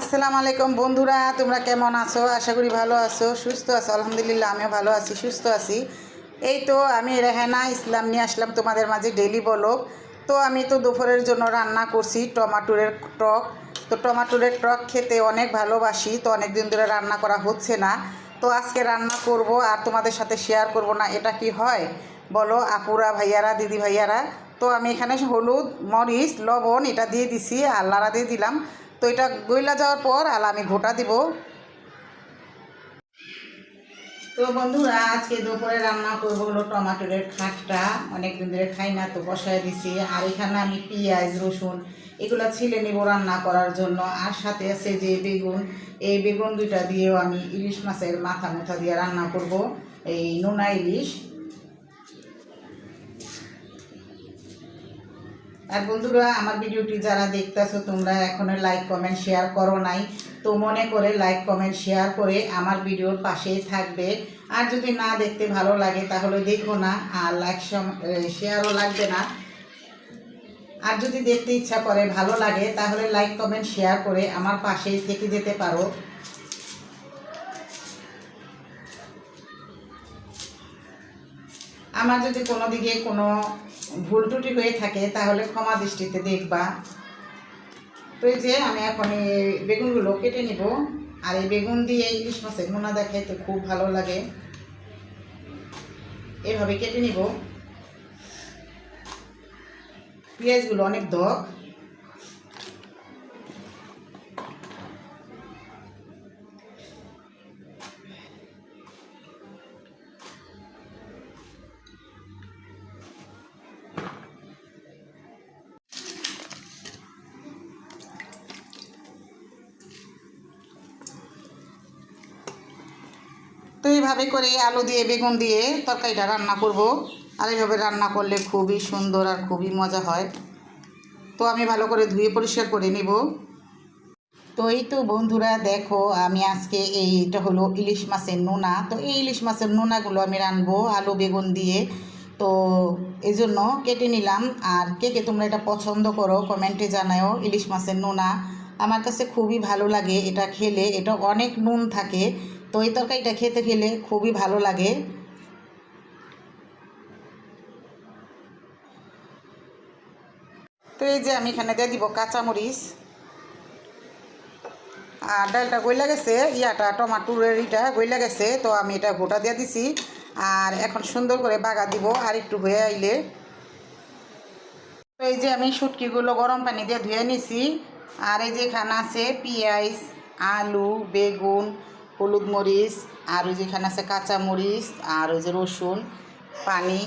আসসালামু আলাইকুম বন্ধুরা, তোমরা কেমন আছো? আশা করি ভালো আছো, সুস্থ আছো, আলহামদুলিল্লাহ আমিও ভালো আছি, সুস্থ আছি। এই তো আমি রেহানা, ইসলাম নিয়ে আসলাম তোমাদের মাঝে ডেলি বলক তো আমি তো দুপুরের জন্য রান্না করছি টমাটোরের টক। তো টমাটোরের টক খেতে অনেক ভালোবাসি, তো অনেক দিন ধরে রান্না করা হচ্ছে না। তো আজকে রান্না করব আর তোমাদের সাথে শেয়ার করব না, এটা কি হয়? বলো, আপুরা ভাইয়ারা, দিদি ভাইয়ারা। তো আমি এখানে হলুদ, মরিচ, লবণ, এটা দিয়ে দিছি, আর লাড়া দিয়ে দিলাম। তো এটা গইলা যাওয়ার পর আর আমি ঘোটা দিব। তো বন্ধুরা, আজকে দুপুরে রান্না করব হলো টমাটোরের খাটটা। অনেক দিন ধরে খাই না তো বসায় দিছি। আর এখানে আমি পেঁয়াজ, রসুন এগুলো ছিলে নেব রান্না করার জন্য। আর সাথে আছে যে বেগুন, এই বেগুন দুইটা দিয়েও আমি ইলিশ মাছের মাথা মুথা দিয়ে রান্না করব। এই নোনা ইলিশ। আর বন্ধুরা, আমার ভিডিওটি যারা দেখতেছো, তোমরা এখনও লাইক কমেন্ট শেয়ার করো নাই। তো মনে করে লাইক কমেন্ট শেয়ার করে আমার ভিডিওর পাশেই থাকবে। আর যদি না দেখতে ভালো লাগে, তাহলে দেখো না, আর লাইক শেয়ারও লাগবে না। আর যদি দেখতে ইচ্ছা করে ভালো লাগে, তাহলে লাইক কমেন্ট শেয়ার করে আমার পাশেই থেকে যেতে পারো। আমার যদি কোনো দিকে কোনো ভুল টুটি হয়ে থাকে, তাহলে ক্ষমা দৃষ্টিতে দেখবা। তো এই যে আমি এখন এই বেগুনগুলো কেটে নিব। আর এই বেগুন দিয়ে ইলিশ মাছের নোনা দেখাইতে খুব ভালো লাগে। এভাবে কেটে নিব। পেঁয়াজগুলো অনেক দক। তো এইভাবে করে আলু দিয়ে, বেগুন দিয়ে তরকারিটা রান্না করব। আর এইভাবে রান্না করলে খুবই সুন্দর আর খুবই মজা হয়। তো আমি ভালো করে ধুয়ে পরিষ্কার করে নেব। তো এই তো বন্ধুরা, দেখো আমি আজকে এইটা হলো ইলিশ মাছের নোনা। তো এই ইলিশ মাছের নোনাগুলো আমি রানবো আলু, বেগুন দিয়ে। তো এই জন্য কেটে নিলাম। আর কে কে তোমরা এটা পছন্দ করো কমেন্টে জানাও ইলিশ মাছের নোনা। আমার কাছে খুবই ভালো লাগে এটা খেলে। এটা অনেক নুন থাকে। তো এই তরকারিটা খেতে খেলে খুবই ভালো লাগে। তো এই যে আমি এখানে দিয়ে দিব কাঁচামরিচ। আর ডালটা গইলা গেছে, ইয়াটা টমাটোরের ইটা গইলা গেছে, তো আমি এটা গোটা দিয়ে দিছি। আর এখন সুন্দর করে বাগা দিব, আর একটু হয়ে আইলে। তো এই যে আমি শুটকিগুলো গরম পানি দিয়ে ধুয়ে নিছি। আর এই যে এখানে আছে পেঁয়াজ, আলু, বেগুন হলুদ মরিচ, আর ওই যেখানে আছে কাঁচা মরিচ, আর ওই যে রসুন, পানি।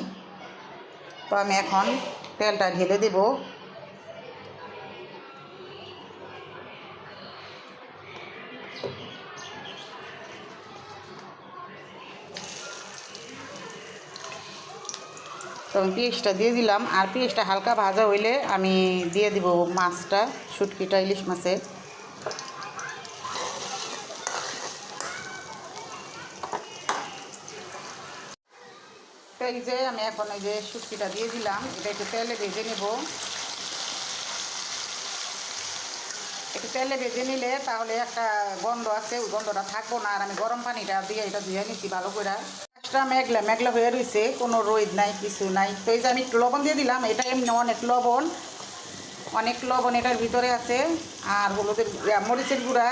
তো আমি এখন তেলটা ঢেলে দেব। তো আমি পেঁয়াজটা দিয়ে দিলাম। আর পেঁয়াজটা হালকা ভাজা হইলে আমি দিয়ে দিব মাছটা, শুটকিটা, ইলিশ মাছের। এই যে আমি এখন এই যে শুটকিটা দিয়ে দিলাম, এটা একটু তেলে ভেজে নেব। একটু তেলে ভেজে নিলে তাহলে একটা গন্ধ আছে, ওই গন্ধটা থাকব না। আর আমি গরম পানিটা দিয়ে এটা ধুয়ে নিচ্ছি ভালো করে। এক্সট্রা মেঘলা মেঘলা হয়ে রয়েছে কোনো রোদ নাই, কিছু নাই। তো এই যে আমি একটু লবণ দিয়ে দিলাম, এটা এমনি অনেক লবণ অনেক লবণ এটার ভিতরে আছে। আর হলুদের মরিচের গুঁড়া।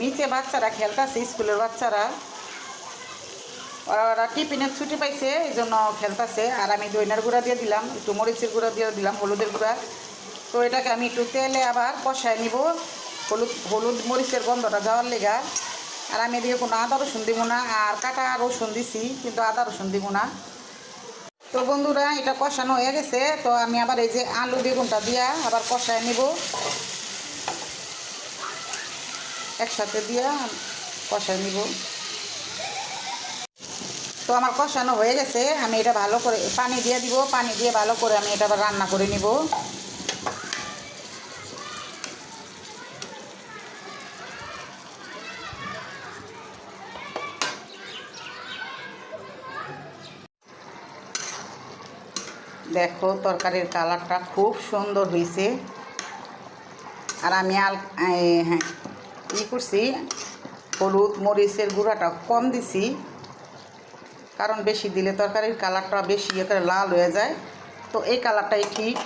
নিচে বাচ্চারা খেলতেছে, স্কুলের বাচ্চারা। ওরা ওরা টিফিনের ছুটি পাইছে এই জন্য খেলতেছে। আর আমি দইনার গুঁড়া দিয়ে দিলাম, একটু মরিচের গুঁড়া দিয়ে দিলাম, হলুদের গুঁড়া। তো এটাকে আমি একটু তেলে আবার কষায় নিব। হলুদ হলুদ মরিচের গন্ধটা যাওয়ার লেগা। আর আমি এদিকে কোনো আদা রসুন দিব না, আর কাটা রসুন দিছি, কিন্তু আদা রসুন দিব না। তো বন্ধুরা, এটা কষানো হয়ে গেছে। তো আমি আবার এই যে আলু বেগুনটা দিয়া আবার কষায় নিব। একসাথে দিয়া কষায় নিব। তো আমার কষানো হয়ে গেছে, আমি এটা ভালো করে পানি দিয়ে দিব, পানি দিয়ে ভালো করে আমি এটা রান্না করে নিব। দেখো তরকারির কালারটা খুব সুন্দর হয়েছে। আর আমি আল হ্যাঁ ই করছি, হলুদ মরিচের গুঁড়াটা কম দিছি। কারণ বেশি দিলে তরকারির কালারটা বেশি করে লাল হয়ে যায়। তো এই কালারটাই ঠিক।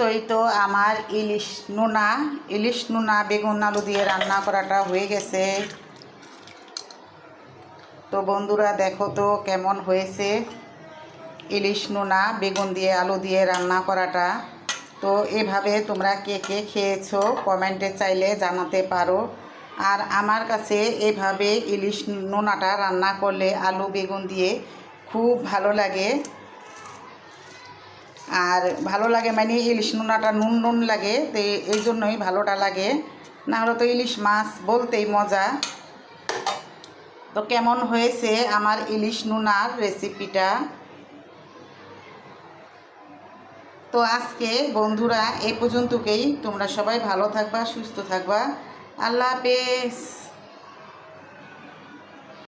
তো এই তো আমার ইলিশ নোনা ইলিশ নোনা, বেগুন, আলু দিয়ে রান্না করাটা হয়ে গেছে। তো বন্ধুরা, দেখো তো কেমন হয়েছে ইলিশ নোনা, বেগুন দিয়ে, আলু দিয়ে রান্না করাটা। তো এভাবে তোমরা কে কে খেয়েছো কমেন্টে চাইলে জানাতে পারো। আর আমার কাছে এভাবে ইলিশ নোনাটা রান্না করলে আলু, বেগুন দিয়ে খুব ভালো লাগে। আর ভালো লাগে মানে ইলিশ নোনাটা নুন নুন লাগে, তো এই জন্যই ভালোটা লাগে। না হলে তো ইলিশ মাছ বলতেই মজা। তো কেমন হয়েছে আমার ইলিশ নুনার রেসিপিটা? তো আজকে বন্ধুরা এই পর্যন্তকেই। তোমরা সবাই ভালো থাকবা, সুস্থ থাকবা। আল্লাহ হাফেজ।